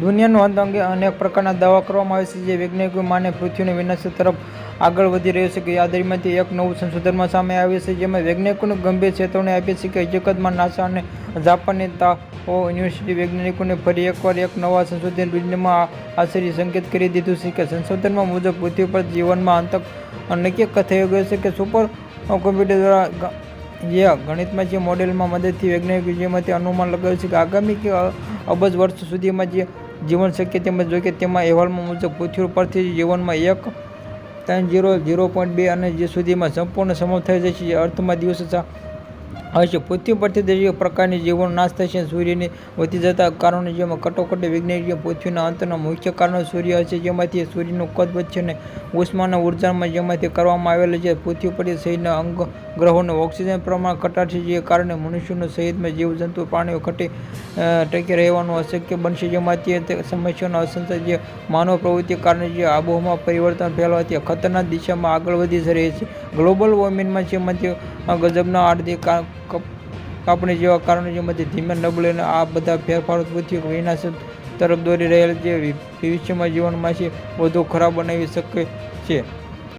દુનિયાનો અંત અંગે અનેક પ્રકારના દાવા કરવામાં આવે છે, જે વૈજ્ઞાનિકો માને પૃથ્વીની વિનાશ તરફ આગળ વધી રહ્યો છે કે યાદરીમાંથી એક નવું સંશોધનમાં સામે આવ્યું છે, જેમાં વૈજ્ઞાનિકોને ગંભીર ચેતવણી આપી છે કે હકીકતમાં નાસા અને જાપાનની તાઓ યુનિવર્સિટી વૈજ્ઞાનિકોને ફરી એકવાર એક નવા સંશોધન દુનિયામાં આશ્ચર્ય સંકેત કરી દીધું છે કે સંશોધનમાં મુજબ પૃથ્વી પર જીવનમાં અંતક નક્કી થયો ગયો છે કે સુપર કોમ્પ્યુટર દ્વારા જે ગણિતમાં જે મોડેલમાં મદદથી વૈજ્ઞાનિકો જેમાંથી અનુમાન લગાવ્યું છે કે આગામી કે અબજ વર્ષ સુધીમાં જે જીવન શક્ય તેમજ જો કે તેમાં અહેવાલમાં મુજબ પૃથ્વી પરથી જીવનમાં એક ત્રણ જીરો જીરો પોઈન્ટ બે અને જે સુધીમાં સંપૂર્ણ સમાપ્ત થઈ જે અર્થમાં દિવસો હશે પૃથ્વી પરથી દરેક પ્રકારની જીવન નાશ થશે. સૂર્યની વધી જતા કારણો જેમાં કટોકટી વૈજ્ઞાનિક પૃથ્વીના અંતના મુખ્ય કારણો સૂર્ય હશે, જેમાંથી સૂર્યનું કદ વધશે અને ઉષ્માના ઉર્જામાં જેમાંથી કરવામાં આવેલ છે પૃથ્વી પરથી સહિતના અંગ ગ્રહોનું ઓક્સિજન પ્રમાણ ઘટાડશે, જે કારણે મનુષ્યનું સહિતમાં જીવજંતુ, પ્રાણીઓ ઘટી ટકી રહેવાનું અશક્ય બનશે. જેમાંથી સમસ્યાનો અસંતર જે માનવ પ્રવૃત્તિ કારણે જે આબોહવામાં પરિવર્તન ફેલાવાથી ખતરનાક દિશામાં આગળ વધી રહી છે. ગ્લોબલ વોર્મિંગમાં જેમાંથી ગજબના આર્થિક કાપણી જેવા કારણો જેમાંથી ધીમે નબળે આ બધા ફેરફારો પૃથ્વી વિનાશ તરફ દોરી રહેલ છે. ભવિષ્યમાં જીવનમાં છે, વધુ ખરાબ બનાવી શકે છે.